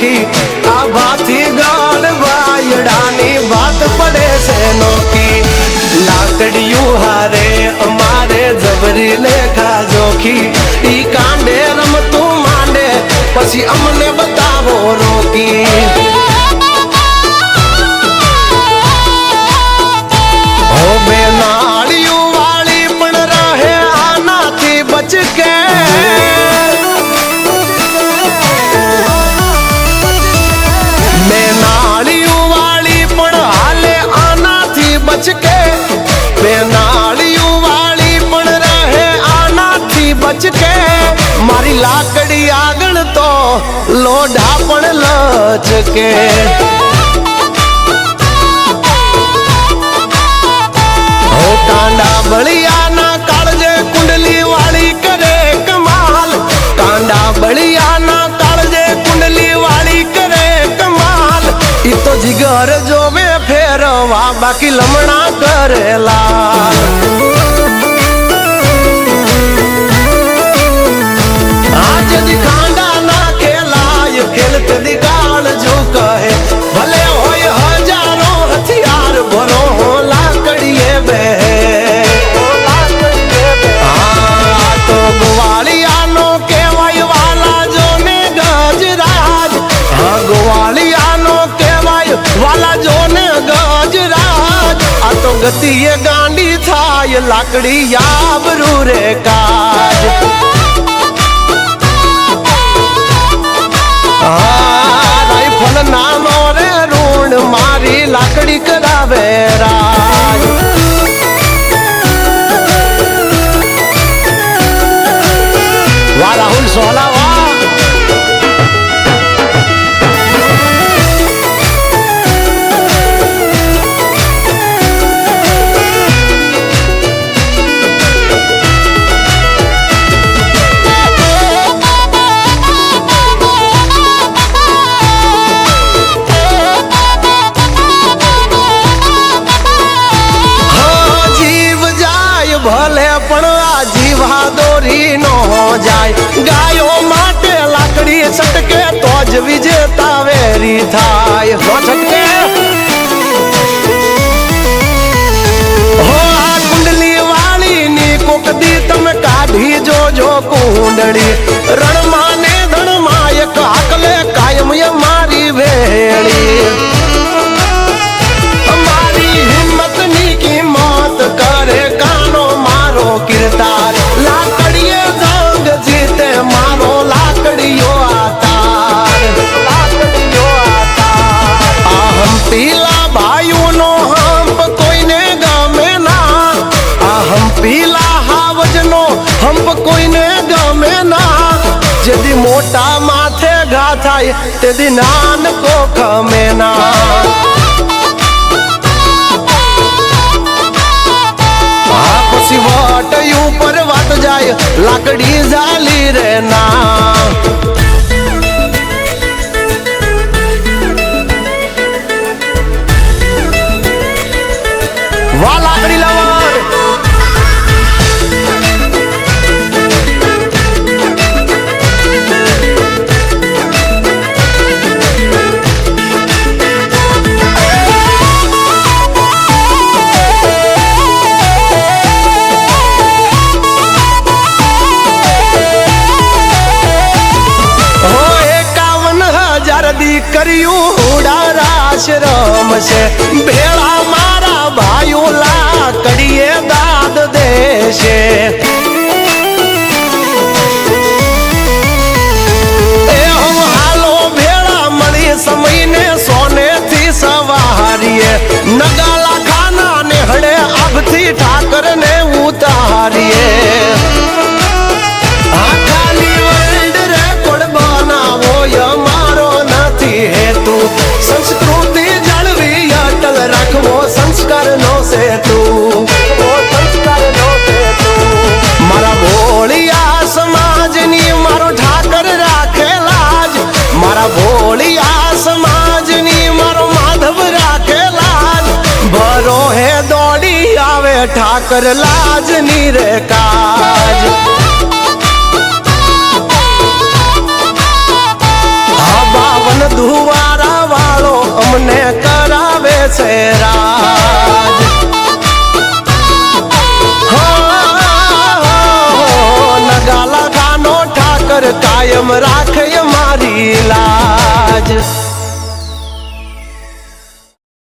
રાખી આ ભાથી ગાડ વાયડાની વાત પડે છે નોકી લાકડિયું હારે અમારે જબરી લેખા જોખી. ઈ કાંડે રમતું માંડે, પછી અમને બતાવો રોકી. આનાથી બચ કે મારી લાકડી આગળ તો લોઢા પણ લચકે કાંડા બળિયાના કાળજે કુંડલી વાળી કરે કમાલ. કાંડા બળિયાના કાળજે કુંડલી વાળી કરે કમાલ. ઈ તો જીગર જોવે ફેરવા, બાકી લમણા કરેલા. આ તો ગતિએ ગાંડી થાય, લાકડી આબરૂ રે કાજ. રાઈફલ નાનો રે રૂણ મારી લાકડી કરાવે રાજ. જાય ગાયો માટે લાકડી છટકે તો જ વિજેતા વેરી થાય. હો છટકે. હો, આ કુંડલી વાળી ની કોકદી તમે કાઢી જોજો કુંડળી. હંપ કોઈને ગમે ના. જેદી મોટા માથે ઘા થાય, તેદી નાનકો ગમે ના. પછી વટ ઉપર વાત જાય, લાકડી ઝાલી રે ના. હજાર દીકરીયું ઉડારાશ્રમ છે. ભેળા મારા ભાઈઓ લાકડીએ દાદ દેશે. નો છે તું ઓ સંસ્કાર નો છે તું મારા ભોળિયા સમાજની મારો ઠાકર રાખેલા જ મારા ભોળિયા સમાજની મારો માધવ રાખેલા જ ભરો હે દોડી આવે ઠાકર લાજની રે કાજ. બાવન ધુવારા વાળો અમને કરાવે છે રા संयम राखै